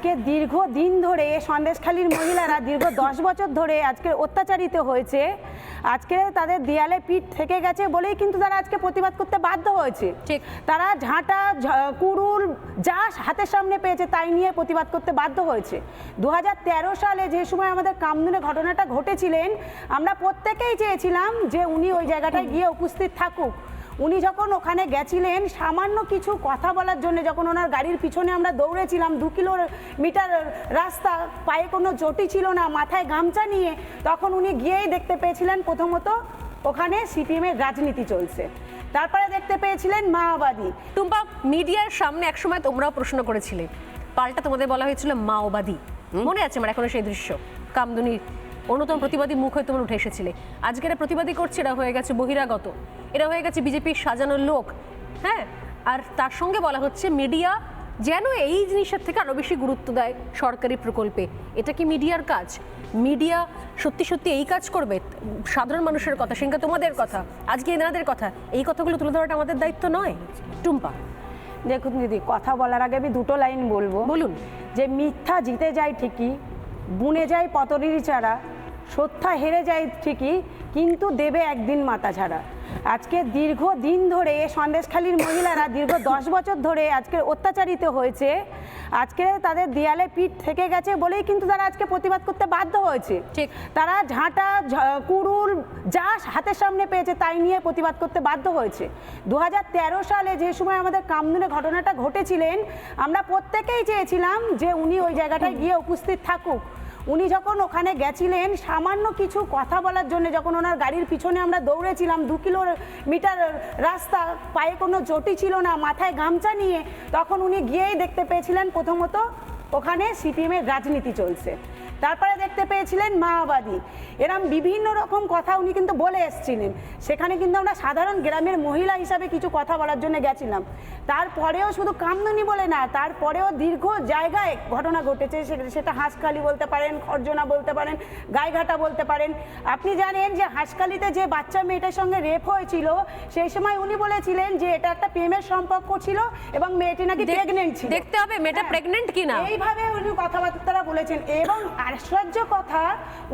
আজকে দীর্ঘ দিন ধরে সন্দেশখালীর মহিলারা দীর্ঘ দশ বছর ধরে আজকে অত্যাচারিত হয়েছে। আজকে তাদের দেয়ালে পিঠ থেকে গেছে বলেই কিন্তু তারা আজকে প্রতিবাদ করতে বাধ্য হয়েছে। ঠিক। তারা ঝাঁটা কুড়ুল যা হাতের সামনে পেয়েছে তাই নিয়ে প্রতিবাদ করতে বাধ্য হয়েছে। দু হাজার তেরো সালে যে সময় আমাদের কামদুনে ঘটনাটা ঘটেছিলেন আমরা প্রত্যেকেই চেয়েছিলাম যে উনি ওই জায়গাটায় গিয়ে উপস্থিত থাকুক। উনি যখন ওখানে গেছিলেন সামান্য কিছু কথা বলার জন্য যখন ওনার গাড়ির পিছনে আমরা দৌড়েছিলাম দু কিলোমিটার রাস্তা পায়ে কোনো চটি ছিল না মাথায় গামছা নিয়ে তখন উনি গিয়েই দেখতে পেয়েছিলেন প্রথমত ওখানে সিপিএমের রাজনীতি চলছে। তারপরে দেখতে পেয়েছিলেন মাওবাদী। টুম্পা মিডিয়ার সামনে একসময় তোমরাও প্রশ্ন করেছিলে। পাল্টা তোমাদের বলা হয়েছিল মাওবাদী। মনে আছে আমার এখনও সেই দৃশ্য? কামদুনির অন্যতম প্রতিবাদী মুখ হয়ে তোমরা উঠে এসেছিলে। আজকে এরা প্রতিবাদী করছে এরা হয়ে গেছে বহিরাগত। এরা হয়ে গেছে বিজেপির সাজানো লোক। হ্যাঁ? আর তার সঙ্গে বলা হচ্ছে মিডিয়া যেন এই জিনিসের থেকে আরও বেশি গুরুত্ব দেয় সরকারি প্রকল্পে। এটা কি মিডিয়ার কাজ? মিডিয়া সত্যি সত্যি এই কাজ করবে? সাধারণ মানুষের কথা সঙ্গে তোমাদের কথা। আজকে এনাদের কথা। এই কথাগুলো তুলে ধরাটা আমাদের দায়িত্ব নয়। টুম্পা। দেখুন দিদি কথা বলার আগে আমি দুটো লাইন বলব। বলুন। যে মিথ্যা জিতে যায় ঠিকই বুনে যায় পতরির চারা। সত্যা হেরে যায় ঠিকই কিন্তু দেবে একদিন মাথা ছাড়া। আজকে দীর্ঘ দিন ধরে সন্দেশখালীর মহিলারা দীর্ঘ দশ বছর ধরে আজকে অত্যাচারিত হয়েছে। আজকে তাদের দেয়ালে পিঠ থেকে গেছে বলেই কিন্তু তারা আজকে প্রতিবাদ করতে বাধ্য হয়েছে। ঠিক। তারা ঝাঁটা কুড়ুল যা হাতের সামনে পেয়েছে তাই নিয়ে প্রতিবাদ করতে বাধ্য হয়েছে। দু হাজার তেরো সালে যে সময় আমাদের কামদুনে ঘটনাটা ঘটেছিলেন আমরা প্রত্যেকেই চেয়েছিলাম যে উনি ওই জায়গাটায় গিয়ে উপস্থিত থাকুক। উনি যখন ওখানে গেছিলেন, সামান্য কিছু কথা বলার জন্য যখন ওনার গাড়ির পিছনে আমরা দৌড়েছিলাম, দু কিলোমিটার রাস্তা, পায়ে কোনো চটি ছিল না, মাথায় গামছা নিয়ে, তখন উনি গিয়েই দেখতে পেয়েছিলেন প্রথমত ওখানে সিপিএমের রাজনীতি চলছে। তারপরে দেখতে পেয়েছিলেন মাওবাদী। এরম বিভিন্ন রকম কথা উনি কিন্তু বলে এসেছিলেন। সেখানে কিন্তু আমরা সাধারণ গ্রামের মহিলা হিসাবে কিছু কথা বলার জন্য গেছিলাম। তারপরেও শুধু কামদুনি বলে না তারপরেও দীর্ঘ জায়গায় ঘটনা ঘটেছে। সেটা হাঁসখালি বলতে পারেন খরজনা বলতে পারেন গাইঘাটা বলতে পারেন। আপনি জানেন যে হাঁসখালিতে যে বাচ্চা মেয়েটার সঙ্গে রেপ হয়েছিল সেই সময় উনি বলেছিলেন যে এটা একটা প্রেমের সম্পর্ক ছিল এবং মেয়েটি নাকি প্রেগনেন্ট ছিল। দেখতে হবে মেয়েটা হ্যাঁ। প্রেগনেন্ট কিনা। এইভাবে উনি কথাবার্তা বলেছেন এবং আশ্চর্য কথা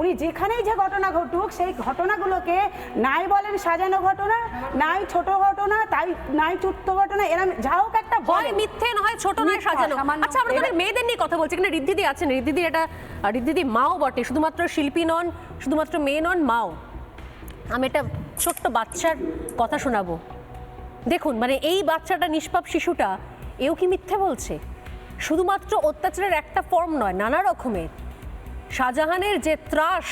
উনি যেখানেই যে ঘটনা ঘটুক সেই ঘটনাগুলোকে নাই বলেন সাজানো ঘটনা নাই ছোট ঘটনা তাই নাই ছোট্ট ঘটনা এরম যা হোক একটা বলে। মিথ্যে নয় ছোট নয় সাজানো। আচ্ছা আমরা তাদের মেয়েদের নিয়ে কথা বলছি। এখানে রিদ্দিদি আছেন। ঋদ্ধিদি এটা ঋদ্ধিদি মাও বটে শুধুমাত্র শিল্পী নন শুধুমাত্র মেয়ে নন মাও। আমি একটা ছোট্ট বাচ্চার কথা শোনাবো। দেখুন মানে এই বাচ্চাটা নিষ্পাপ শিশুটা এও কি মিথ্যে বলছে? শুধুমাত্র অত্যাচারের একটা ফর্ম নয় নানা রকমের। শাহজাহানের যে ত্রাস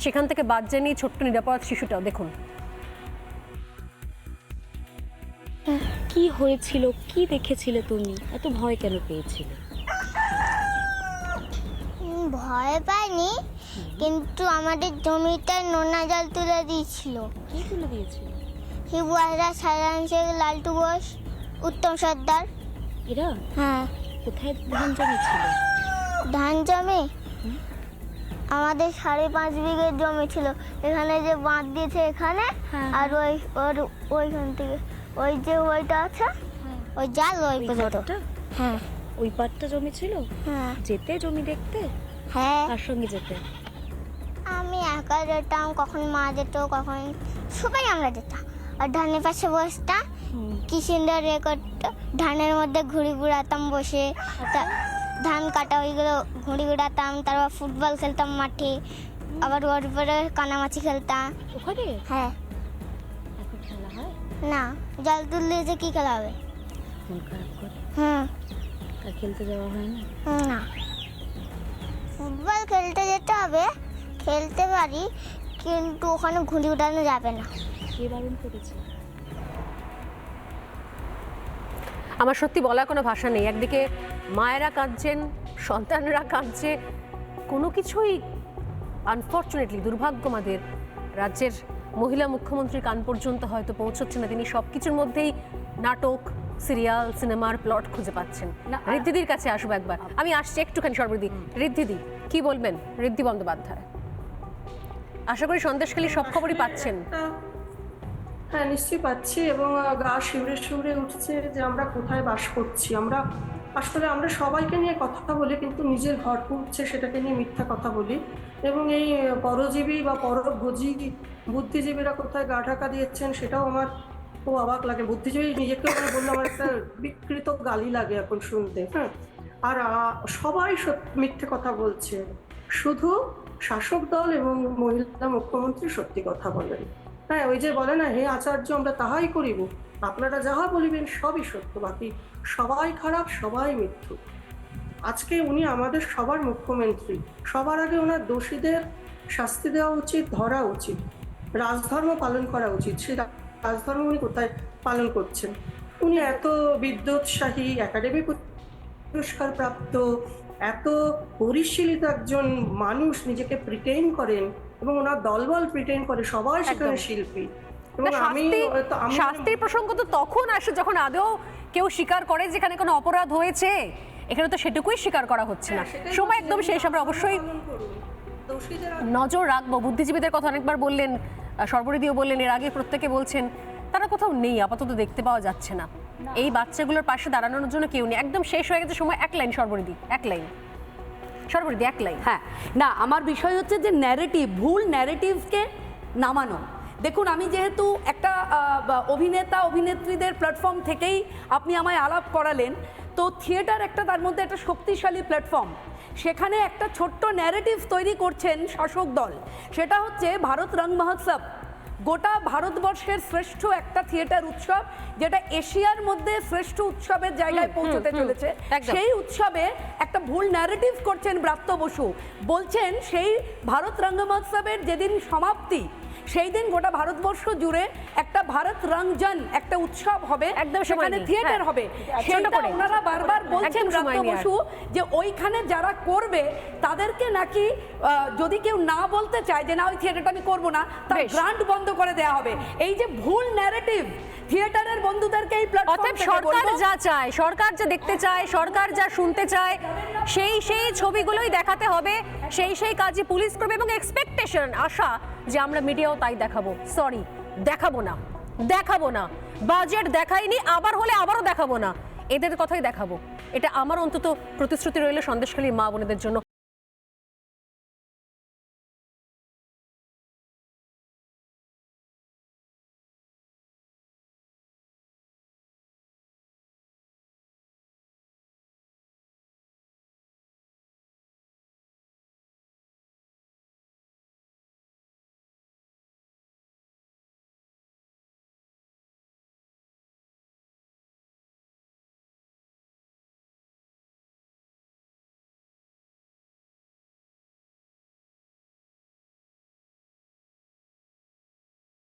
সেখান থেকে বাদ জানিয়ে ছোট্ট নিরাপদ শিশুটাও। দেখুন। কি হয়েছিল কি দেখেছিলে তুমি? এত ভয় কেন পেয়েছিলে? ভয় পাইনি কিন্তু আমাদের জমিতে নোনা জল তুলে দিয়েছিল। কে তুলে দিয়েছিল? হাজরা সাধারণ শেখ লালটু বোস উত্তম সর্দার। এরা? হ্যাঁ। কোথায় ধান জমি ছিল ধান জমি? আমাদের সাড়ে পাঁচ বিঘে জমি ছিল। এখানে যে বাঁধ দিয়েছে এখানে হ্যাঁ, আর ওই ওর ওইখান থেকে। ওই যে ওইটা আছে ওই জাল ওই পর্যন্ত। হ্যাঁ। ওই পাটটা জমি ছিল? হ্যাঁ। যেতে জমি দেখতে? হ্যাঁ। কার সঙ্গে যেতে? আমি একা যেতাম কখন মা যেত কখন সবাই আমরা যেতাম। আর ধানের পাশে বসতাম কি সুন্দর এ ধানের মধ্যে ঘুড়ি ঘুরাতাম বসে। তা- ধান কাটা ওইগুলো ঘুড়ি ঘুরাতাম তারপর ফুটবল খেলতাম মাঠে। আবার ওর উপরে কানামাছি খেলতাম। ওখানে? হ্যাঁ। এখন খেলা হয়? না জল তুললে যে কি খেলা হবে? মন খারাপ করে? হুম। আর খেলতে যাওয়া হয় না? না। ফুটবল খেলতে যেতে হবে খেলতে পারি কিন্তু ওখানে ঘুড়ি উড়ানো যাবে না। কে বারণ করেছে? আমার সত্যি বলার কোনো ভাষা নেই। একদিকে মায়েরা কাঁদছেন সন্তানরা কাঁদছে। কোনো কিছুই আনফর্চুনেটলি দুর্ভাগ্য আমাদের রাজ্যের মহিলা মুখ্যমন্ত্রীর কান পর্যন্ত হয়তো পৌঁছচ্ছে না। তিনি সব কিছুর মধ্যেই নাটক সিরিয়াল সিনেমার প্লট খুঁজে পাচ্ছেন। ঋদ্ধিদির কাছে আসব একবার। আমি আসছি একটুখানি সর্বদি। ঋদ্ধিদি কি বলবেন? ঋদ্ধি বন্দ্যোপাধ্যায়। আশা করি সন্দেশখালী সব খবরই পাচ্ছেন। হ্যাঁ নিশ্চয়ই পাচ্ছি এবং গা শিউরে শিউরে উঠছে যে আমরা কোথায় বাস করছি। আমরা আসলে আমরা সবাইকে নিয়ে কথা বলি, কিন্তু নিজের ঘর পুড়ছে সেটাকে নিয়ে মিথ্যা কথা বলি। এবং এই পরজীবী বা পরভোজী বুদ্ধিজীবীরা কোথায় গা ঢাকা দিয়েছেন সেটাও আমার খুব অবাক লাগে। বুদ্ধিজীবী নিজেকে আমি বললে আমার একটা বিকৃত গালি লাগে এখন শুনতে হ্যাঁ। আর সবাই মিথ্যে কথা বলছে। শুধু শাসক দল এবং মহিলা মুখ্যমন্ত্রী সত্যি কথা বলেন। হ্যাঁ ওই যে বলে না, হে আচার্য, আমরা তাহাই করিব। আপনারা যাহা বলিবেন সবই সত্য, বাকি সবাই খারাপ, সবাই মৃত্যু আজকে উনি আমাদের সবার মুখ্যমন্ত্রী। সবার আগে ওনার দোষীদের শাস্তি দেওয়া উচিত, ধরা উচিত। রাজধর্ম পালন করা উচিত। সেই রাজধর্ম উনি কোথায় পালন করছেন? উনি এত বিদ্যুৎসাহী, একাডেমি পুরস্কার প্রাপ্ত এত পরিশীলিত একজন মানুষ নিজেকে প্রিটেইন করেন এবং ওনার দলবল প্রিটেইন করে সবাই সেখানে শিল্পী। এবং আমি শাস্তির প্রসঙ্গ তো তখন আসে যখন আদৌ কেউ স্বীকার করে যেখানে কোনো অপরাধ হয়েছে। এখানে তো সেটুকুই স্বীকার করা হচ্ছে না। হ্যাঁ, সময় একদম শেষ। আমরা অবশ্যই নজর রাখব। বুদ্ধিজীবীদের কথা অনেকবার বললেন সর্বরিদিও বললেন এর আগে প্রত্যেকে বলছেন তারা কোথাও নেই আপাতত দেখতে পাওয়া যাচ্ছে না। এই বাচ্চাগুলোর পাশে দাঁড়ানোর জন্য কেউ নেই। একদম শেষ হয়ে গেছে সময়। এক লাইন সর্বরিদি এক লাইন। সর্বরিদি এক হ্যাঁ না, আমার বিষয় হচ্ছে যে ন্যারেটিভ ভুল ন্যারেটিভকে নামানো। দেখুন, আমি যেহেতু একটা অভিনেতা, অভিনেত্রীদের প্ল্যাটফর্ম থেকেই আপনি আমায় আলাপ করালেন, তো থিয়েটার একটা তার মধ্যে একটা শক্তিশালী প্ল্যাটফর্ম সেখানে একটা ছোট্ট ন্যারেটিভ তৈরি করছেন শাসক দল। সেটা হচ্ছে ভারত রং মহোৎসব। গোটা ভারতবর্ষের শ্রেষ্ঠ একটা থিয়েটার উৎসব যেটা এশিয়ার মধ্যে শ্রেষ্ঠ উৎসবের জায়গায় পৌঁছতে চলেছে। সেই উৎসবে একটা ভুল ন্যারেটিভ করছেন ব্রাত্য বসু। বলছেন সেই ভারত রঙ্গমহোৎসবের যেদিন সমাপ্তি সেই দিন গোটা ভারতবর্ষ জুড়ে একটা ভারত রংজন একটা উৎসব হবে একদম সেখানে থিয়েটার হ্যাঁ। হবে সেটা ওনারা বারবার বলছেন। বসু যে ওইখানে যারা করবে তাদেরকে নাকি যদি কেউ না বলতে চায় যে না ওই থিয়েটারটা আমি করব না তার। গ্রান্ট বন্ধ করে দেওয়া হবে এই যে ভুল ন্যারেটিভ থিয়েটারের বন্ধুদেরকে এই প্ল্যাটফর্ম অতএব সরকার যা চায় সরকার যা দেখতে চায় সরকার যা শুনতে চায় সেই সেই ছবিগুলোই দেখাতে হবে সেই সেই কাজে পুলিশ করবে এবং এক্সপেকটেশন আশা যে আমরা মিডিয়াও তাই দেখাবো। সরি দেখাবো না। দেখাবো না। বাজেট দেখাইনি, আবার হলে আবারও দেখাবো না। এদের কথাই দেখাবো। এটা আমার অন্তত প্রতিশ্রুতি রইল সন্দেশখালীর মা বোনেদের জন্য।